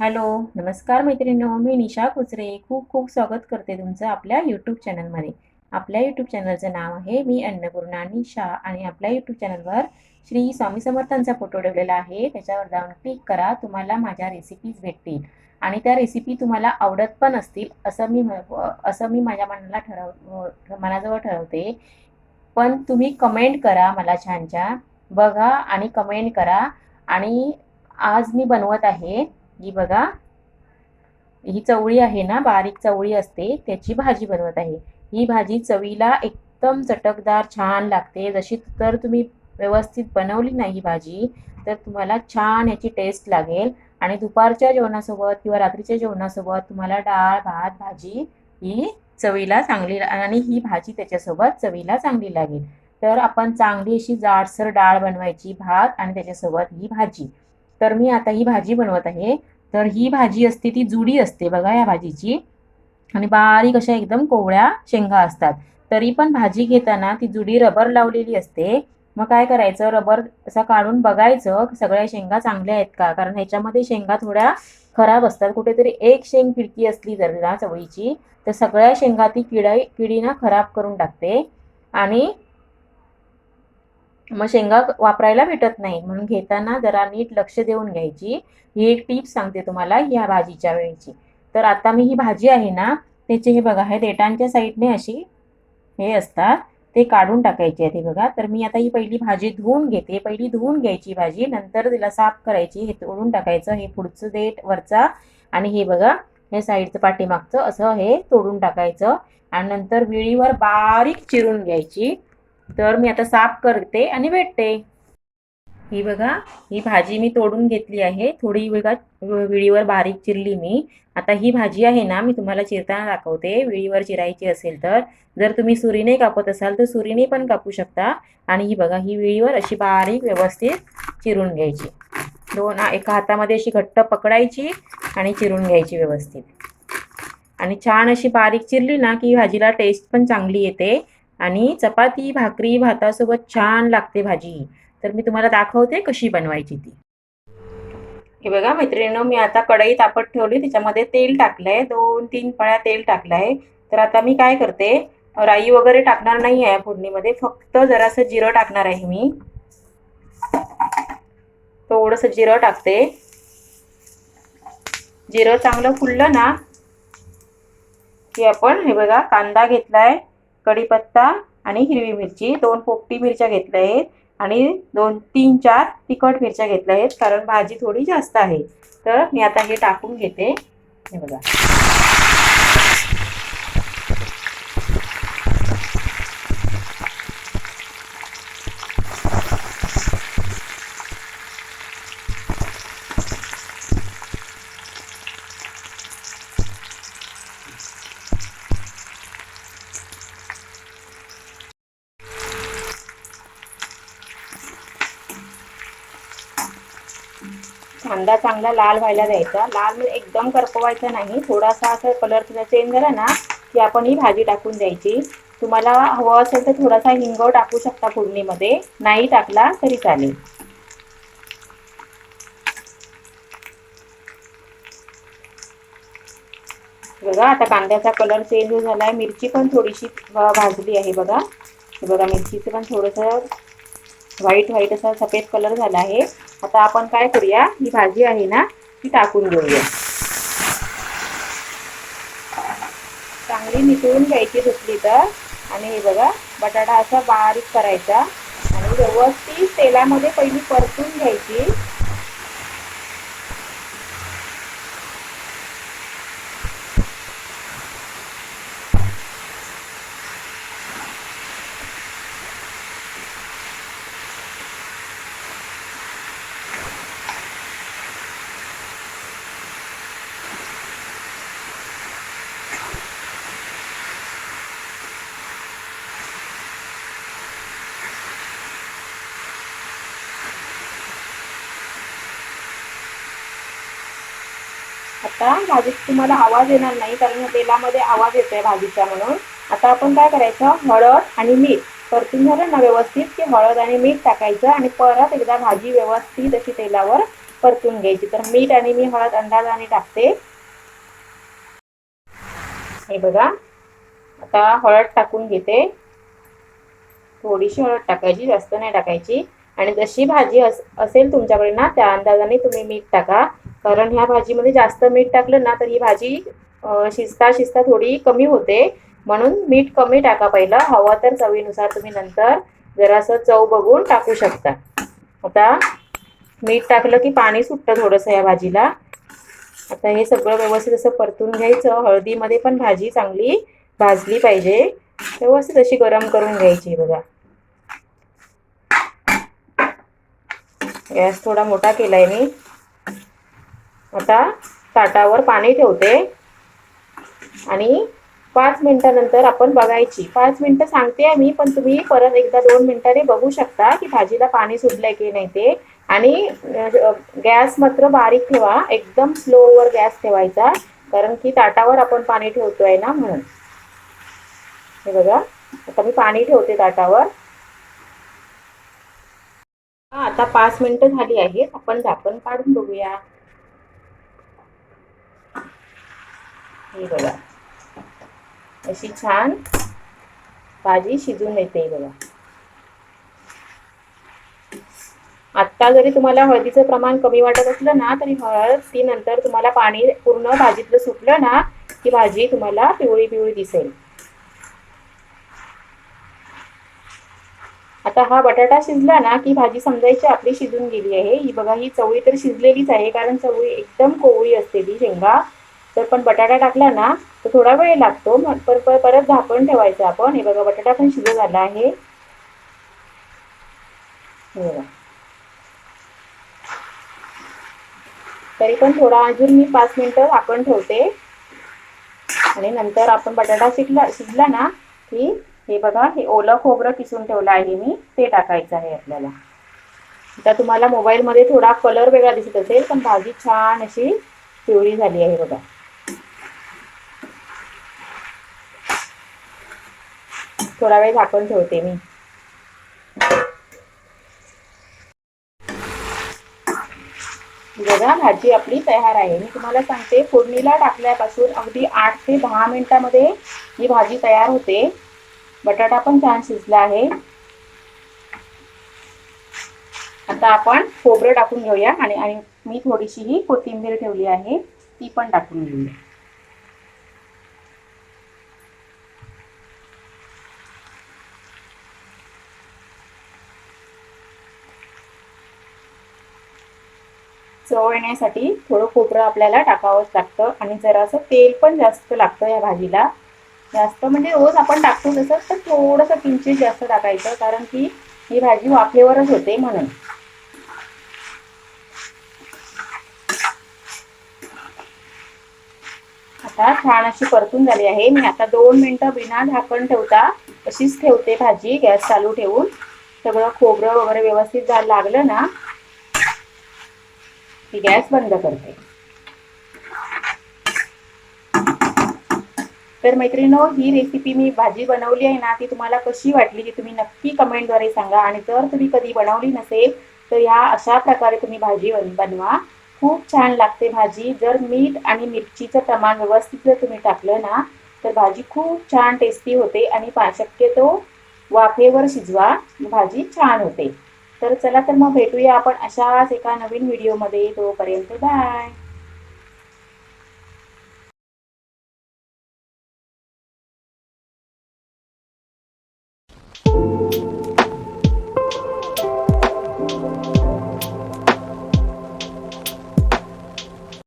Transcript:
Hello नमस्कार मैत्रिणींनो मी निशा कुचरे खूप खूप स्वागत करते तुमचं आपल्या यूट्यूब चॅनलमध्ये आपल्या यूट्यूब चॅनलचं नाव आहे मी अन्नपूर्णा निशा आणि आपल्या यूट्यूब चॅनलवर श्री स्वामी समर्थांचा फोटो ठेवलेला आहे. त्याच्यावर जाऊन क्लिक करा तुम्हाला माझ्या रेसिपीज भेटतील. आणि त्या रेसिपी तुम्हाला आवडत पण असतील असं मी असं मी माझ्या मनाला ठरव मनाजवळ ठरवते. पण तुम्ही कमेंट करा मला छान छान. बघा आणि कमेंट करा. आणि आज मी बनवत आहे ही बघा. ही चवळी आहे ना बारीक चवळी असते त्याची भाजी बनवत आहे. ही भाजी चवीला एकदम चटकदार छान लागते. जशी तर तुम्ही व्यवस्थित बनवली नाही ही भाजी तर तुम्हाला छान याची टेस्ट लागेल. आणि दुपारच्या जेवणासोबत किंवा रात्रीच्या जेवणासोबत तुम्हाला डाळ भात भाजी ही चवीला चांगली आणि ही भाजी त्याच्यासोबत चवीला चांगली लागेल. तर आपण चांगली अशी जाडसर डाळ बनवायची भात आणि त्याच्यासोबत ही भाजी. तर मी आता ही भाजी बनवत आहे. तर ही भाजी असते ती जुडी असते बघा या भाजीची. आणि बारीक अशा एकदम कोवळ्या शेंगा असतात. तरी पण भाजी घेताना ती जुडी रबर लावलेली असते. मग काय करायचं? रबर असा काढून बघायचं सगळ्या शेंगा चांगल्या आहेत का? कारण ह्याच्यामध्ये शेंगा थोड्या खराब असतात. कुठेतरी एक शेंग खिडकी असली जर ना चवळीची तर सगळ्या शेंगा ती किडा किडीनं खराब करून टाकते. आणि मग शेंगा वापरायला भेटत नाही. म्हणून घेताना जरा नीट लक्ष देऊन घ्यायची. ही एक टिप सांगते तुम्हाला ह्या भाजीच्या वेळेची. तर आता मी ही भाजी आहे ना त्याचे हे बघा हे देटांच्या साईडने अशी हे असतात ते काढून टाकायचे आहेत हे बघा. तर मी आता ही पहिली भाजी धुवून घेते. पहिली धुवून घ्यायची भाजी नंतर तिला साफ करायची हे तोडून टाकायचं हे पुढचं देठ वरचा आणि हे बघा हे साईडचं पाठीमागचं असं हे तोडून टाकायचं. आणि नंतर विळीवर बारीक चिरून घ्यायची. तर मी आता साफ करते आणि भेटते ही बघा ही भाजी मी तोडून घेतली आहे. थोडी बघा विळीवर बारीक चिरली मी. आता ही भाजी आहे ना मी तुम्हाला चिरताना दाखवते. विळीवर चिरायची असेल तर. जर तुम्ही सुरीने कापत असाल तर सुरीने पण कापू शकता. आणि ही बघा ही विळीवर अशी बारीक व्यवस्थित चिरून घ्यायची. दोन एका हातामध्ये अशी घट्ट पकडायची आणि चिरून घ्यायची व्यवस्थित. आणि छान अशी बारीक चिरली ना की भाजीला टेस्ट पण चांगली येते. आणि चपाती भाकरी भातासोबत छान लागते भाजी. तर मी तुम्हाला दाखवते कशी बनवायची ती. हे बघा मैत्रिणीनं मी आता कढई तापत ठेवली. त्याच्यामध्ये तेल टाकलंय. दोन तीन पळ्या तेल टाकलंय. तर आता मी काय करते? राई वगैरे टाकणार नाही आहे फोडणीमध्ये. फक्त जरासं जिरं टाकणार आहे मी. थोडंसं जिरं टाकते. जिरं चांगलं फुललं ना की आपण हे बघा कांदा घेतलाय. कढीपत्ता आणि हिरवी मिरची दोन पोपटी मिरच्या घेतल्या आहेत आणि दोन तीन चार तिखट मिरच्या घेतल्या आहेत कारण भाजी थोडी जास्त आहे. तर मी आता हे टाकून घेते. हे बघा. कांदा चांगला लाल व्हायला द्यायचा. लाल म्हणजे एकदम करपवायचा नाही. थोडासा असं कलर तुझा चेंज झाला ना की आपण ही भाजी टाकून द्यायची. तुम्हाला हवं असेल तर थोडासा हिंग टाकू शकता फोडणीमध्ये. नाही टाकला तरी चालेल. बघा आता कांद्याचा कलर चेंज झालाय. मिरची पण थोडीशी भाजली आहे बघा. बघा मिरचीचं पण थोडंसं व्हाईट व्हाईट असा सफेद कलर झाला आहे. आता आपण काय करूया? ही भाजी आहे ना ती टाकून घेऊया. चांगली मिसळून घ्यायची धुतली तर. आणि हे बघा बटाटा असा बारीक करायचा. आणि व्यवस्थित तेलामध्ये पहिली परतून घ्यायची. आता भाजीत तुम्हाला आवाज येणार नाही कारण तेलामध्ये आवाज येतोय भाजीचा म्हणून. आता आपण काय करायचं? हळद आणि मीठ. परतून झालं ना व्यवस्थित की हळद आणि मीठ टाकायचं आणि परत एकदा भाजी व्यवस्थित अशी तेलावर परतून घ्यायची. तर मीठ आणि मी हळद अंदाजाने टाकते. हे बघा. आता हळद टाकून घेते. थोडीशी हळद टाकायची जास्त नाही टाकायची. आणि जशी भाजी अस असेल तुमच्याकडे ना त्या अंदाजाने तुम्ही मीठ टाका. कारण ह्या भाजीमध्ये जास्त मीठ टाकलं ना तर ही भाजी शिजता शिजता थोडी कमी होते. म्हणून मीठ कमी टाका पहिलं. हवं तर चवीनुसार तुम्ही नंतर जरासं चव बघून टाकू शकता. आता मीठ टाकलं की पाणी सुटतं थोडंसं या भाजीला. आता हे सगळं व्यवस्थित असं परतून घ्यायचं. हळदीमध्ये पण भाजी चांगली भाजली पाहिजे. व्यवस्थित अशी गरम करून घ्यायची बघा. गॅस थोडा मोठा केला आहे मी. आता ताटावर पाणी ठेवते. आणि पाच मिनिटानंतर आपण बघायची. पाच मिनिटं सांगते मी पण तुम्ही परत एकदा दोन मिनटाने बघू शकता की भाजीला पाणी सुटलंय की नाही ते. आणि गॅस मात्र बारीक ठेवा. एकदम स्लोवर गॅस ठेवायचा. कारण की ताटावर आपण पाणी ठेवतोय ना म्हणून. हे बघा. आता मी पाणी ठेवते ताटावर. आता पाच मिनिटं झाली आहेत. आपण झाकण काढून बघूया. हे बघा. अशी छान भाजी शिजून येते बघा. आत्ता जरी तुम्हाला हळदीचं प्रमाण कमी वाटत असलं ना तरी हळद ती नंतर तुम्हाला पाणी पूर्ण भाजीतलं सुटलं ना की भाजी तुम्हाला पिवळी पिवळी दिसेल. आता हा बटाटा शिजला ना की भाजी समजायची आपली शिजून गेली आहे. ही बघा ही चवळी तर शिजलेलीच आहे कारण चवळी एकदम कोवळी असते ती शेंगा. तर पण बटाटा टाकला ना तर थोडा वेळ लागतो. पर परत झाकण ठेवायचं आपण. हे बघा बटाटा पण शिजू झाला आहे. तरी पण थोडा अजून मी पाच मिनिटं झाकण ठेवते. आणि नंतर आपण बटाटा शिकला शिजला ना की हे बघा हे ओलं खोबरं किसून ठेवलं आहे मी. ते टाकायचं आहे आपल्याला. आता तुम्हाला मोबाईलमध्ये थोडा कलर वेगळा दिसत असेल पण भाजी छान अशी पिवळी झाली आहे बघा. थोडा वेळ झाकून ठेवते मी. बघा भाजी आपली तयार आहे. मी तुम्हाला सांगते फोडणीला टाकल्यापासून अगदी आठ ते दहा मिनिटामध्ये ही भाजी तयार होते. बटाटा पण छान शिजला आहे. आता आपण खोबरं टाकून घेऊया आणि आणि मी थोडीशी ही कोथिंबीर ठेवली आहे ती पण टाकून घेऊया. चव येण्यासाठी थोडं खोबरं आपल्याला टाकावंच लागतं आणि जरासं तेल पण जास्त लागतं या भाजीला. जास्त म्हणजे रोज आपण टाकतो तसं तर थोडंसं किंचित जास्त टाकायचं कारण की ही भाजी वाफेवरच होते म्हणून. आता छान अशी परतून झाली आहे. मी आता दोन मिनटं बिना झाकण ठेवता अशीच ठेवते भाजी गॅस चालू ठेवून. सगळं खोबरं वगैरे व्यवस्थित लागलं ना मी गॅस बंद करते. तर मैत्रिणो ही रेसिपी मी भाजी बनवली आहे ना ती तुम्हाला कशी वाटली ती तुम्ही नक्की कमेंटद्वारे सांगा. आणि जर तुम्ही कधी बनवली नसेल तर ह्या अशा प्रकारे तुम्ही भाजी बनवा. खूप छान लागते भाजी. जर मीठ आणि मिरचीचं प्रमाण व्यवस्थित जर तुम्ही टाकलं ना तर भाजी खूप छान टेस्टी होते आणि शक्यतो वाफेवर शिजवा. भाजी छान होते. तर चला तर मग भेटूया आपण अशाच एका नवीन व्हिडिओमध्ये तोपर्यंत बाय